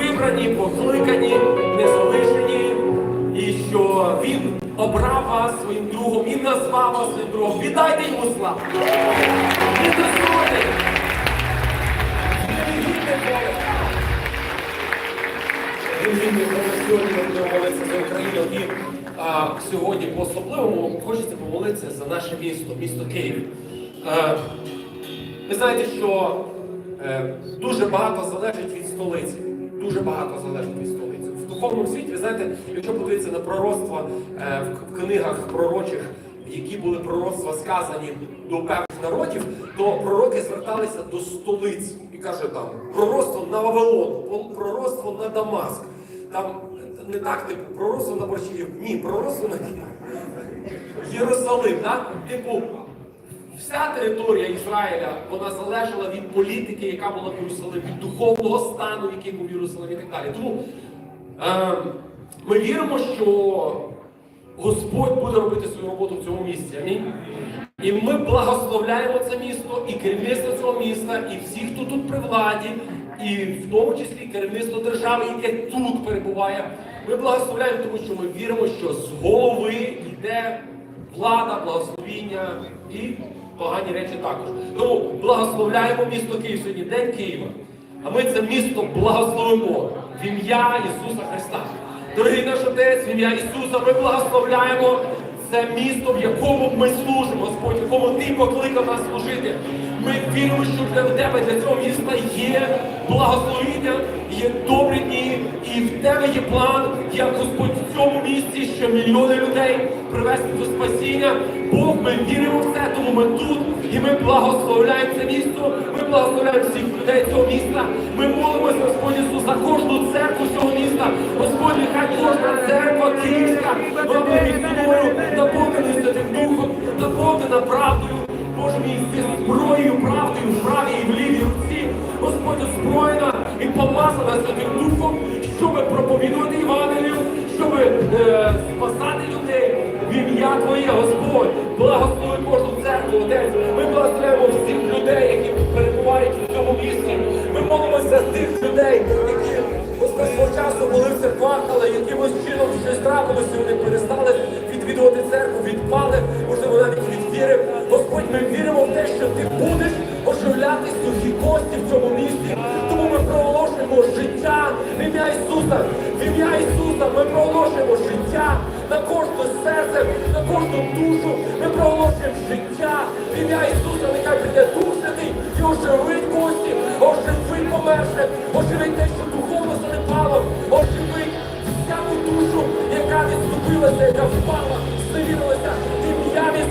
Вибрані, покликані, не залишені, і що він обрав вас своїм другом і назвав вас своїм другом. Віддайте йому славу! Він достойний! Він сьогодні а, сьогодні по-особливому хочеться помолитися за наше місто, місто Київ. Е, ви знаєте, що е, дуже багато залежить від столиці. Дуже багато залежить від столиці. В духовному світі, ви знаєте, якщо подивитися на пророцтва е, в книгах пророчих, які були пророцтва сказані до певних народів, то пророки зверталися до столиць і каже там пророцтво на Вавилон, пророцтво на Дамаск. Там не так, типу, пророцтво на борщів. Ні, пророцтво на Єрусалим. Так? Типу, Вся територія Ізраїля вона залежала від політики, яка була в Єрусалимі, від духовного стану, який був в Єрусалимі і так далі. Тому е, ми віримо, що Господь буде робити свою роботу в цьому місці. Амінь. І ми благословляємо це місто, і керівництво цього міста, і всі, хто тут при владі, і в тому числі керівництво держави, яке тут перебуває. Ми благословляємо, тому що ми віримо, що з голови йде влада, благословіння і погані речі також. Тому благословляємо місто Київ сьогодні, День Києва. А ми це місто благословимо в ім'я Ісуса Христа. Дорогий наш Отець, в ім'я Ісуса, ми благословляємо це місто, в якому ми служимо, Господь, в якому Ти покликав нас служити. Ми віримо, що для тебе, для цього міста є благословіння, є добрі дні, і в тебе є план, як Господь в цьому місті, що мільйони людей привести до спасіння. Бог, ми віримо в це, тому ми тут, і ми благословляємо це місто, ми благословляємо всіх людей цього міста. Ми молимося, Господь Ісус, за кожну церкву цього міста. Господь, нехай кожна церква київська, вона буде міцною, наповнена Святим Духом, наповнена правдою. Мій, зброєю, правдою, в правій і в лівій руці. Господь озброєна і помазана Святим Духом, щоб проповідувати Євангелію, щоб е, спасати людей в ім'я Твоє, Господь. Благослови кожну церкву, Отець. Ми благословляємо всіх людей, які перебувають в цьому місці. Ми молимося за тих людей, які свого часу були в церквах, але якимось чином щось трапилося, вони перестали відвідувати церкву, відпали, ми віримо в те, що ти будеш оживляти сухі кості в цьому місці. Тому ми проголошуємо життя в ім'я Ісуса. В ім'я Ісуса ми проголошуємо життя на кожне серце, на кожну душу. Ми проголошуємо життя в ім'я Ісуса. Нехай прийде Дух Святий і оживить кості, оживить померше, оживить те, що духовно занепало, оживить всяку душу, яка відступилася, яка впала, зневірилася.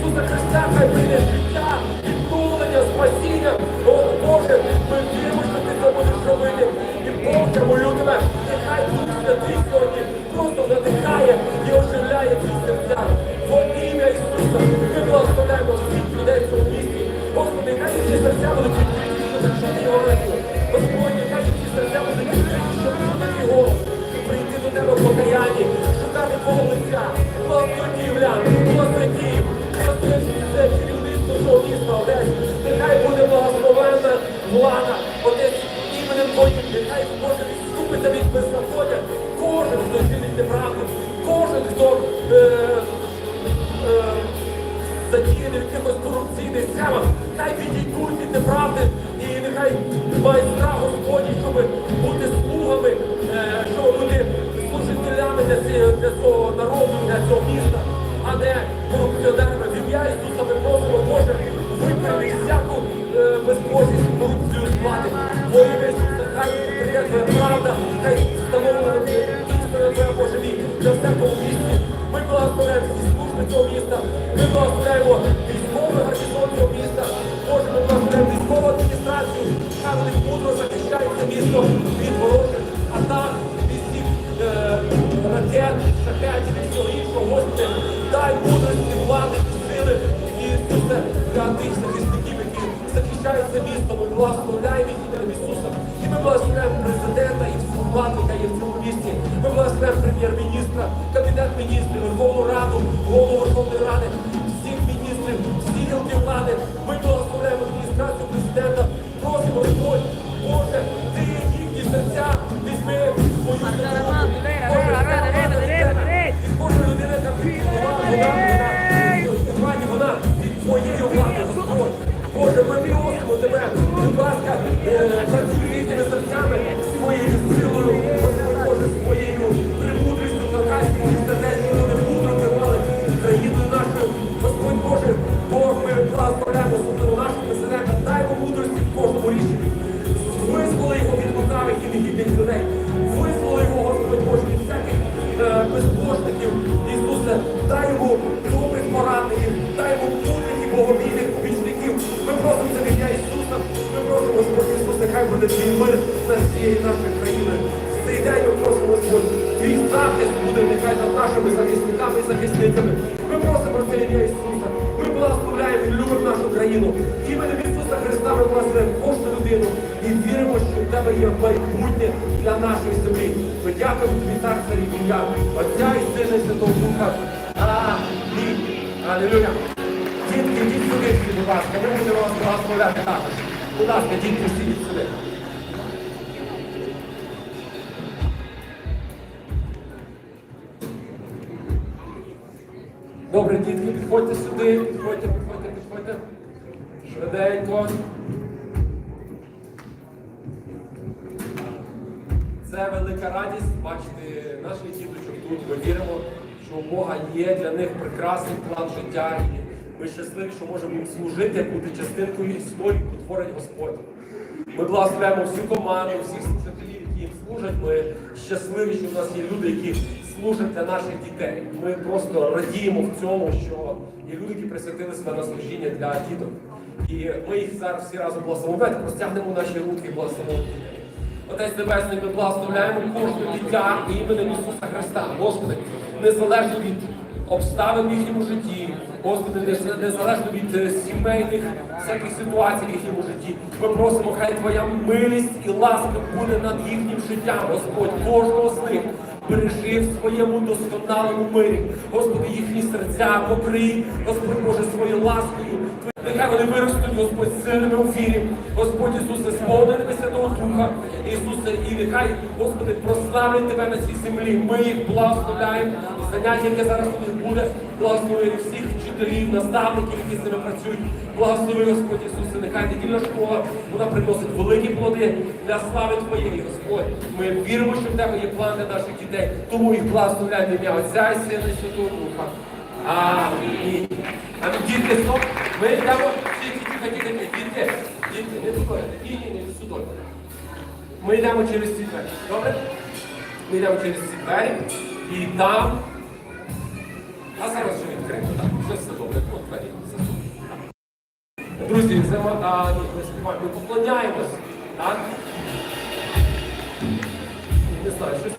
Ісуса Христа, хай прийде життя, відновлення, спасіння. О Боже, ми віримо, що ти це будеш робити. І Боже, молю тебе, нехай Дух Святий сьогодні просто надихає і оживляє ці серця. Во ім'я Ісуса, ми благословляємо всіх людей в цьому місті. Господи, нехай ці серця будуть відкриті, щоб чути його Во ім'я Ісуса, хай прийде Твоя правда, хай встановлена істина Твоя Боже мій, для всякого місці. Ми благословляємо всі служби цього міста, ми благословляємо військовий гарнізон цього міста, Боже, ми благословляємо військову адміністрацію, хай вони мудро захищають це місто від ворожих атак, від всіх е, ракет, шахетів і всього іншого. Господи, дай мудрості, влади, сили і Ісусе для тих це місто. Ми благословляємо ім'ям Ісуса. І ми благословляємо президента і всю владу, яка є в цьому місті. Ми благословляємо прем'єр-міністра, кабінет міністрів, Верховну Раду, голову Верховної Ради, мир над цією нашою. В цей день ми просимо, Господь, твій захист буде нехай над нашими захисниками і захисницями. Ми просимо про це ім'я Ісуса. Ми благословляємо і любимо нашу країну. Іменем Ісуса Христа ми благословляємо кожну людину і віримо, що в тебе є майбутнє для нашої землі. Ми дякуємо тобі так за ім'я Отця і Сина і Святого Духа. Амінь. Алілуя. Дітки, йдіть сюди, будь ласка, ми будемо вас благословляти також. Будь ласка, дітки, всі сюди. Добре, дітки, підходьте сюди, підходьте, підходьте, підходьте. Швиденько. Це велика радість бачити наших діточок тут. Ми віримо, що у Бога є для них прекрасний план життя. І ми щасливі, що можемо їм служити, бути частинкою історії, яку творить Господь. Ми благословляємо всю команду, всіх служителів, які їм служать. Ми щасливі, що в нас є люди, які служать для наших дітей. Ми просто радіємо в цьому, що є люди, які присвятили себе на служіння для діток. І ми їх зараз всі разом. Давайте простягнемо наші руки і благословимо дітей. Отець Небесний, ми благословляємо кожне дитя іменем Ісуса Христа. Господи, незалежно від обставин в їхньому житті, Господи, не- незалежно від е, сімейних всяких ситуацій в їхньому житті. Ми просимо, хай Твоя милість і ласка буде над їхнім життям, Господь, кожного з них. Бережи в своєму досконалому мирі. Господи, їхні серця покрий, Господь Боже, своєю ласкою. Нехай вони виростуть, Господь, сильними у вірі. Господь Ісусе, сповненими Святого Духа. Ісусе, і нехай, Господи, прославлять Тебе на цій землі. Ми їх благословляємо. Заняття, яке зараз у них буде, благослови всіх вчителів, наставників, які з ними працюють. Благослови, Господь Ісусе, нехай недільна школа, вона приносить великі плоди для слави Твоєї, Господь. Ми віримо, що в Тебе є план для наших дітей. Тому їх благословляємо в ім'я Отця і Сина і Святого Духа. Амінь. Амінь. Дітки, стоп. Ми йдемо. Тільки, тільки, дітки. Дітки, не туди. Ні, ні, не сюди. Ми йдемо через ці двері. Добре? Ми йдемо через ці двері. І там. А зараз відкрито, так. Вже все добре. От двері. Все. Друзі, це ми. Ми поклоняємось. Так? Не знаю, щось.